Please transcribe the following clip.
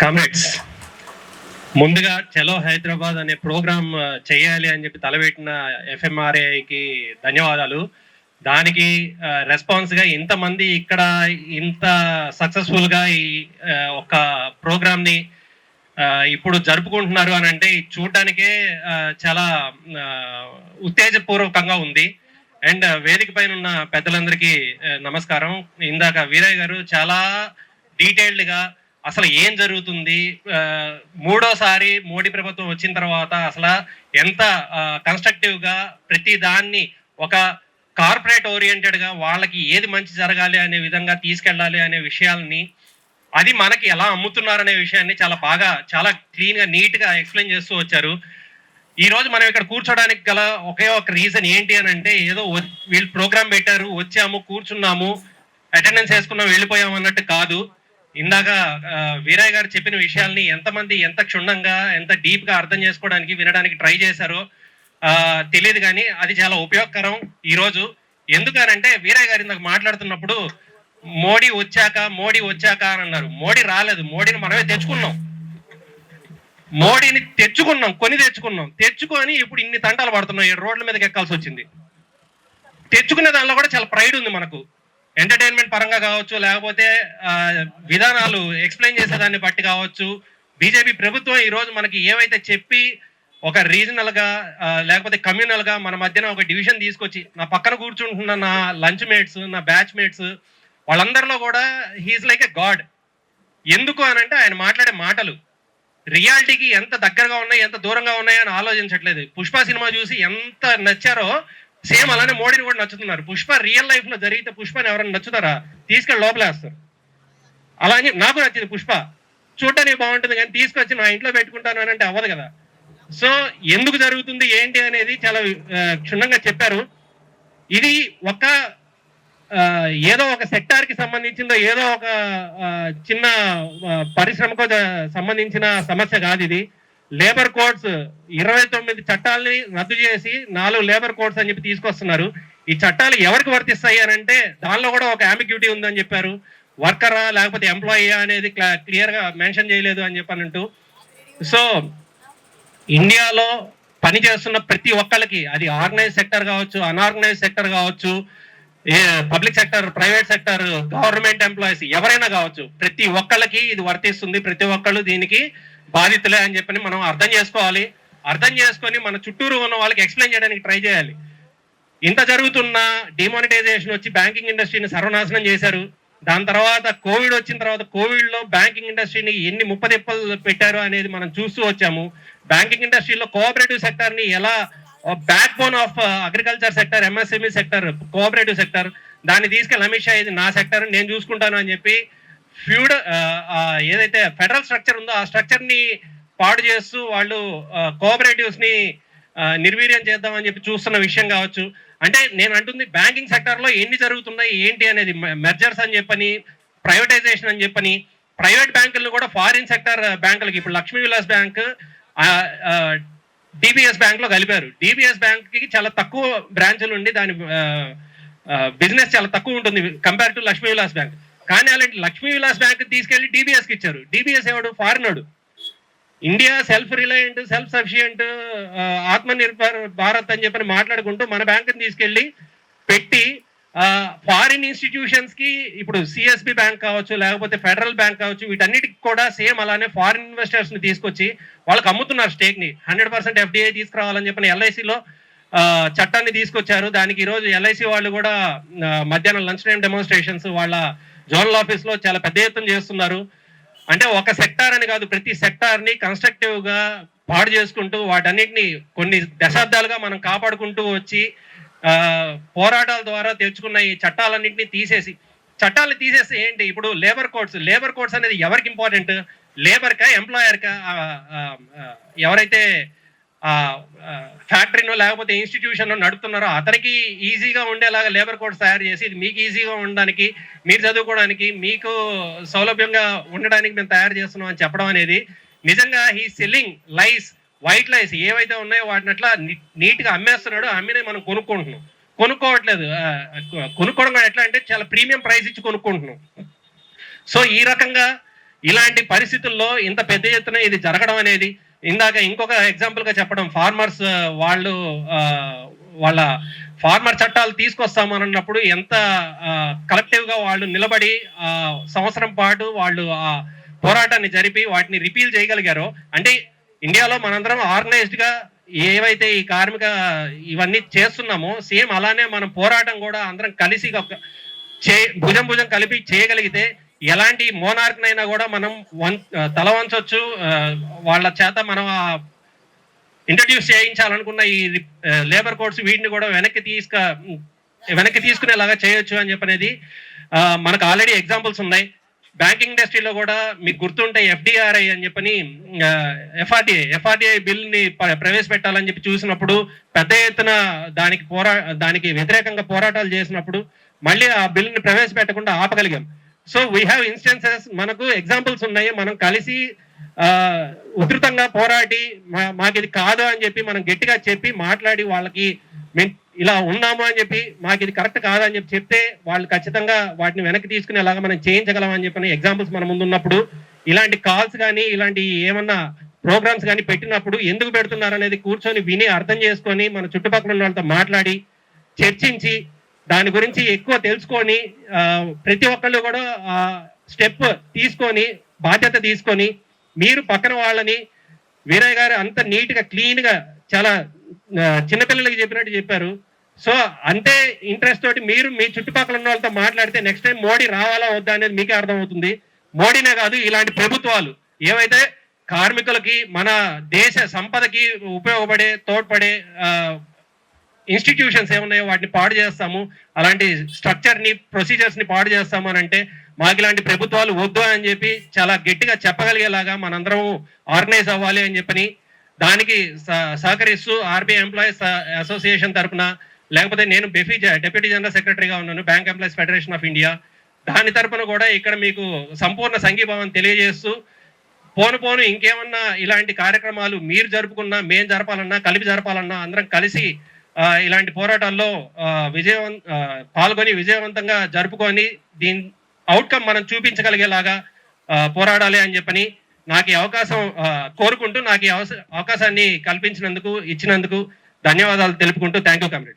Comrades ముందుగా చలో హైదరాబాద్ అనే ప్రోగ్రామ్ చేయాలి అని చెప్పి తలపెట్టిన ఎఫ్ఎంఆర్ఏకి ధన్యవాదాలు. దానికి రెస్పాన్స్గా ఇంతమంది ఇక్కడ ఇంత సక్సెస్ఫుల్గా ఈ ఒక ప్రోగ్రామ్ని ఇప్పుడు జరుపుకుంటున్నారు అని అంటే ఇది చూడడానికే చాలా ఉత్తేజపూర్వకంగా ఉంది. అండ్ వేదిక పైన ఉన్న పెద్దలందరికీ నమస్కారం. ఇందాక వీరయ్య గారు చాలా డీటెయిల్డ్గా అసలు ఏం జరుగుతుంది? మూడోసారి మోడీ ప్రభుత్వం వచ్చిన తర్వాత అసలు ఎంత కన్స్ట్రక్టివ్గా ప్రతి దాన్ని ఒక కార్పొరేట్ ఓరియంటెడ్గా వాళ్ళకి ఏది మంచి జరగాలి అనే విధంగా తీసుకెళ్ళాలి అనే విషయాల్ని అది మనకి ఎలా అమ్ముతున్నారు అనే విషయాన్ని చాలా బాగా చాలా క్లీన్గా నీట్గా ఎక్స్ప్లెయిన్ చేస్తూ వచ్చారు. ఈ రోజు మనం ఇక్కడ కూర్చోడానికి గల ఒకే ఒక రీజన్ ఏంటి అని అంటే ఏదో వీళ్ళు ప్రోగ్రామ్ పెట్టారు వచ్చాము కూర్చున్నాము అటెండెన్స్ వేసుకున్నాం వెళ్ళిపోయాము అన్నట్టు కాదు. ఇందాక వీరయ్య గారు చెప్పిన విషయాల్ని ఎంతమంది ఎంత క్షుణ్ణంగా ఎంత డీప్గా అర్థం చేసుకోవడానికి వినడానికి ట్రై చేశారో తెలియదు కానీ అది చాలా ఉపయోగకరం ఈ రోజు ఎందుకనంటే వీరయ్య గారు ఇందాక మాట్లాడుతున్నప్పుడు మోడీ వచ్చాక మోడీ వచ్చాక అని అన్నారు. మోడీ రాలేదు. మోడీని మనమే తెచ్చుకున్నాం. మోడీని తెచ్చుకున్నాం. కొని తెచ్చుకున్నాం. తెచ్చుకొని ఇప్పుడు ఇన్ని తంటాలు పడుతున్నాం ఈ రోడ్ల మీదకి ఎక్కాల్సి వచ్చింది. తెచ్చుకునే దానిలో కూడా చాలా ప్రైడ్ ఉంది మనకు. ఎంటర్టైన్మెంట్ పరంగా కావచ్చు లేకపోతే విధానాలు ఎక్స్ప్లెయిన్ చేసేదాన్ని బట్టి కావచ్చు బీజేపీ ప్రభుత్వం ఈరోజు మనకి ఏవైతే చెప్పి ఒక రీజనల్గా లేకపోతే కమ్యూనల్గా మన మధ్యన ఒక డివిజన్ తీసుకొచ్చి నా పక్కన కూర్చుంటున్న నా లంచ్ మేట్స్ నా బ్యాచ్ మేట్స్ వాళ్ళందరిలో కూడా హీఈస్ లైక్ ఎ గాడ్ ఎందుకు అని అంటే ఆయన మాట్లాడే మాటలు రియాలిటీకి ఎంత దగ్గరగా ఉన్నాయి ఎంత దూరంగా ఉన్నాయి అని ఆలోచించట్లేదు. పుష్ప సినిమా చూసి ఎంత నచ్చారో సేమ్ అలానే మోడీని కూడా నచ్చుతున్నారు. పుష్ప రియల్ లైఫ్లో జరిగితే పుష్పని ఎవరైనా నచ్చుతారా? తీసుకెళ్ళి లోపలేస్తారు అలా అని నాకు నచ్చింది పుష్ప. చూడడానికి బాగుంటుంది కానీ తీసుకొచ్చి నా ఇంట్లో పెట్టుకుంటాను అని అంటే అవ్వదు కదా. సో ఎందుకు జరుగుతుంది ఏంటి అనేది చాలా క్షుణ్ణంగా చెప్పారు. ఇది ఒక ఏదో ఒక సెక్టార్కి సంబంధించిందో ఏదో ఒక చిన్న పరిశ్రమకు సంబంధించిన సమస్య కాదు ఇది. లేబర్ కోడ్స్ ఇరవై తొమ్మిది చట్టాలని రద్దు చేసి నాలుగు లేబర్ కోడ్స్ అని చెప్పి తీసుకొస్తున్నారు. ఈ చట్టాలు ఎవరికి వర్తిస్తాయి అని అంటే దానిలో కూడా ఒక అంబిగ్యూటీ ఉందని చెప్పారు. వర్కరా లేకపోతే ఎంప్లాయీయా అనేది క్లియర్గా మెన్షన్ చేయలేదు అని చెప్పనంటూ సో ఇండియాలో పని చేస్తున్న ప్రతి ఒక్కరికి అది ఆర్గనైజ్ సెక్టర్ కావచ్చు అన్ఆర్గనైజ్ సెక్టర్ కావచ్చు ఏ public sector private sector government employees ఎవరైనా కావచ్చు ప్రతి ఒక్కళ్ళకి ఇది వర్తిస్తుంది. ప్రతి ఒక్కళ్ళు దీనికి బాధితులే అని చెప్పని మనం అర్థం చేసుకోవాలి. అర్థం చేసుకొని మన చుట్టూరు ఉన్న వాళ్ళకి ఎక్స్ప్లెయిన్ చేయడానికి ట్రై చేయాలి. ఇంత జరుగుతున్న డిమానిటైజేషన్ వచ్చి బ్యాంకింగ్ ఇండస్ట్రీని సర్వనాశనం చేశారు. దాని తర్వాత కోవిడ్ వచ్చిన తర్వాత కోవిడ్లో బ్యాంకింగ్ ఇండస్ట్రీని ఎన్ని ముప్పదిప్పలు పెట్టారు అనేది మనం చూస్తూ వచ్చాము. బ్యాంకింగ్ ఇండస్ట్రీలో కోఆపరేటివ్ సెక్టర్ని ఎలా backbone of agriculture sector MSME sector cooperative sector దాన్ని తీసుకెళ్ళి అమిత్ షా ఇది నా సెక్టర్ నేను చూసుకుంటాను అని చెప్పి ఫ్యూడ్ ఏదైతే ఫెడరల్ స్ట్రక్చర్ ఉందో ఆ స్ట్రక్చర్ని పాడు చేస్తూ వాళ్ళు కోఆపరేటివ్స్ని నిర్వీర్యం నిర్వీర్యం చేద్దామని చెప్పి చూస్తున్న విషయం కావచ్చు. అంటే నేను అంటుంది బ్యాంకింగ్ సెక్టర్లో ఎన్ని జరుగుతున్నాయి ఏంటి అనేది మెర్జర్స్ అని చెప్పని ప్రైవేటైజేషన్ అని చెప్పని ప్రైవేట్ బ్యాంకులను కూడా ఫారిన్ సెక్టర్ బ్యాంకులకి ఇప్పుడు లక్ష్మీ విలాస్ బ్యాంక్ డిబిఎస్ బ్యాంక్లో కలిపారు. డిబిఎస్ బ్యాంక్కి చాలా తక్కువ బ్రాంచ్లు ఉండి దాని బిజినెస్ చాలా తక్కువ ఉంటుంది compare to Lakshmi Vilas bank. కానీ అలాంటి లక్ష్మీ విలాస్ బ్యాంక్ తీసుకెళ్ళి డిబిఎస్కి ఇచ్చారు. డిబిఎస్ ఎవడు ఫారినోడు India self reliant self sufficient Atmanirbhar Bharat అని చెప్పని మాట్లాడుకుంటూ మన బ్యాంకుని తీసుకెళ్ళి పెట్టి ఫారిన్ ఇన్స్టిట్యూషన్స్కి ఇప్పుడు సిఎస్బి బ్యాంక్ కావచ్చు లేకపోతే ఫెడరల్ బ్యాంక్ కావచ్చు వీటన్నిటికి కూడా సేమ్ అలానే ఫారిన్ ఇన్వెస్టర్స్ని తీసుకొచ్చి వాళ్ళకి అమ్ముతున్నారు స్టేక్ని. హండ్రెడ్ పర్సెంట్ ఎఫ్డిఐ తీసుకురావాలని చెప్పిన ఎల్ఐసిలో చట్టాన్ని తీసుకొచ్చారు. దానికి ఈరోజు ఎల్ఐసి వాళ్ళు కూడా మధ్యాహ్నం లంచ్ టైం డెమోన్స్ట్రేషన్స్ వాళ్ళ జోనల్ ఆఫీస్లో చాలా పెద్ద ఎత్తున చేస్తున్నారు. అంటే ఒక సెక్టార్ అని కాదు ప్రతి సెక్టార్ని కన్స్ట్రక్టివ్గా పాడు చేసుకుంటూ వాటన్నిటిని కొన్ని దశాబ్దాలుగా మనం కాపాడుకుంటూ వచ్చి ఆ, పోరాటాల ద్వారా తెచ్చుకున్న ఈ చట్టాలన్నింటినీ తీసేసి చట్టాలు తీసేసి ఏంటి? ఇప్పుడు లేబర్ కోడ్స్ లేబర్ కోడ్స్ అనేది ఎవరికి ఇంపార్టెంట్ లేబర్ కా ఎంప్లాయర్ కా ఎవరైతే ఫ్యాక్టరీనో లేకపోతే ఇన్స్టిట్యూషన్లో నడుపుతున్నారో అతనికి ఈజీగా ఉండేలాగా లేబర్ కోడ్స్ తయారు చేసి ఇది మీకు ఈజీగా ఉండడానికి మీరు చదువుకోవడానికి మీకు సౌలభ్యంగా ఉండడానికి మేము తయారు చేస్తున్నాం అని చెప్పడం అనేది నిజంగా he selling lies white lies ఏవైతే ఉన్నాయో వాటిని అట్లా నీట్గా అమ్మేస్తున్నాడో అమ్మేస్తున్నాడు అమ్మినే మనం కొనుక్కుంటున్నాం. కొనుక్కోవట్లేదు కొనుక్కోవడం కూడా ఎట్లా అంటే చాలా ప్రీమియం ప్రైస్ ఇచ్చి కొనుక్కుంటున్నాం. సో ఈ రకంగా ఇలాంటి పరిస్థితుల్లో ఇంత పెద్ద ఎత్తున ఇది జరగడం అనేది ఇందాక ఇంకొక ఎగ్జాంపుల్గా చెప్పడం ఫార్మర్స్ వాళ్ళు వాళ్ళ ఫార్మర్ చట్టాలు తీసుకొస్తామని అన్నప్పుడు ఎంత కలెక్టివ్గా వాళ్ళు నిలబడి సంవత్సరం పాటు వాళ్ళు ఆ పోరాటాన్ని జరిపి వాటిని రిపీల్ చేయగలిగారో అంటే ఇండియాలో మనందరం ఆర్గనైజ్డ్గా ఏవైతే ఈ కార్మిక ఇవన్నీ చేస్తున్నామో సేమ్ అలానే మనం పోరాటం కూడా అందరం కలిసి చే భుజం భుజం కలిపి చేయగలిగితే ఎలాంటి మోనార్క్నైనా కూడా మనం వన్ తల వంచవచ్చు వాళ్ళ చేత మనం ఆ ఇంట్రడ్యూస్ చేయించాలనుకున్న ఈ లేబర్ కోడ్స్ వీటిని కూడా వెనక్కి తీసుక వెనక్కి తీసుకునేలాగా చేయొచ్చు అని చెప్పనేది మనకు ఆల్రెడీ ఎగ్జాంపుల్స్ ఉన్నాయి. బ్యాంకింగ్ ఇండస్ట్రీలో కూడా మీకు గుర్తుంటే ఎఫ్డిఆర్ఐ అని చెప్పని ఎఫ్ఆర్డిఐ ఎఫ్ఆర్డిఐ బిల్ని ప్రవేశపెట్టాలని చెప్పి చూసినప్పుడు పెద్ద ఎత్తున దానికి పోరా దానికి వ్యతిరేకంగా పోరాటాలు చేసినప్పుడు మళ్ళీ ఆ బిల్ని ప్రవేశపెట్టకుండా ఆపగలిగాం. సో వీ హ్యావ్ ఇన్స్టెన్సెస్ మనకు ఎగ్జాంపుల్స్ ఉన్నాయి. మనం కలిసి ఉధృతంగా పోరాడి మా- మాకు ఇది కాదు అని చెప్పి మనం గట్టిగా చెప్పి మాట్లాడి వాళ్ళకి మేము ఇలా ఉన్నాము అని చెప్పి మాకు ఇది కరెక్ట్ కాదు అని చెప్పి చెప్తే వాళ్ళు ఖచ్చితంగా వాటిని వెనక్కి తీసుకునేలాగా మనం చేయించగలం అని చెప్పిన ఎగ్జాంపుల్స్ మన ముందు ఉన్నప్పుడు ఇలాంటి కాల్స్ కానీ ఇలాంటి ఏమన్నా ప్రోగ్రామ్స్ కానీ పెట్టినప్పుడు ఎందుకు పెడుతున్నారు అనేది కూర్చొని విని అర్థం చేసుకొని మన చుట్టుపక్కల ఉన్న వాళ్ళతో మాట్లాడి చర్చించి దాని గురించి ఎక్కువ తెలుసుకొని ప్రతి ఒక్కళ్ళు కూడా ఆ స్టెప్ తీసుకొని బాధ్యత తీసుకొని మీరు పక్కన వాళ్ళని వీరయ్య గారు అంత నీట్గా క్లీన్గా చాలా చిన్నపిల్లలకి చెప్పినట్టు చెప్పారు. సో అంతే ఇంట్రెస్ట్ తోటి మీరు మీ చుట్టుపక్కల ఉన్న వాళ్ళతో మాట్లాడితే నెక్స్ట్ టైం మోడీ రావాలా వద్దా అనేది మీకే అర్థమవుతుంది. మోడీనే కాదు ఇలాంటి ప్రభుత్వాలు. ఏవైతే కార్మికులకి మన దేశ సంపదకి ఉపయోగపడే తోడ్పడే ఇన్స్టిట్యూషన్స్ ఏమున్నాయో వాటిని పాడు చేస్తాము. అలాంటి స్ట్రక్చర్ని ప్రొసీజర్స్ని పాడు చేస్తాము అని అంటే మాకు ఇలాంటి ప్రభుత్వాలు వద్దు అని చెప్పి చాలా గట్టిగా చెప్పగలిగేలాగా మనందరం ఆర్గనైజ్ అవ్వాలి అని చెప్పని దానికి సహకరిస్తూ ఆర్బీఐ ఎంప్లాయీస్ అసోసియేషన్ తరపున లేకపోతే నేను బెఫీ డెప్యూటీ జనరల్ సెక్రటరీగా ఉన్నాను bank employees federation of India. దాని తరపున కూడా ఇక్కడ మీకు సంపూర్ణ సంఘీభావం తెలియజేస్తూ పోను పోను ఇంకేమన్నా ఇలాంటి కార్యక్రమాలు మీరు జరుపుకున్నా మేము జరపాలన్నా కలిపి జరపాలన్నా అందరం కలిసి ఇలాంటి పోరాటాల్లో విజయవం పాల్గొని విజయవంతంగా జరుపుకొని దీని అవుట్కమ్ మనం చూపించగలిగేలాగా పోరాడాలి అని చెప్పని నాకు ఈ అవకాశం కోరుకుంటూ నాకు ఈ అవకాశాన్ని కల్పించినందుకు ఇచ్చినందుకు ధన్యవాదాలు తెలుపుకుంటూ థ్యాంక్ యూ కమ్రేడ్స్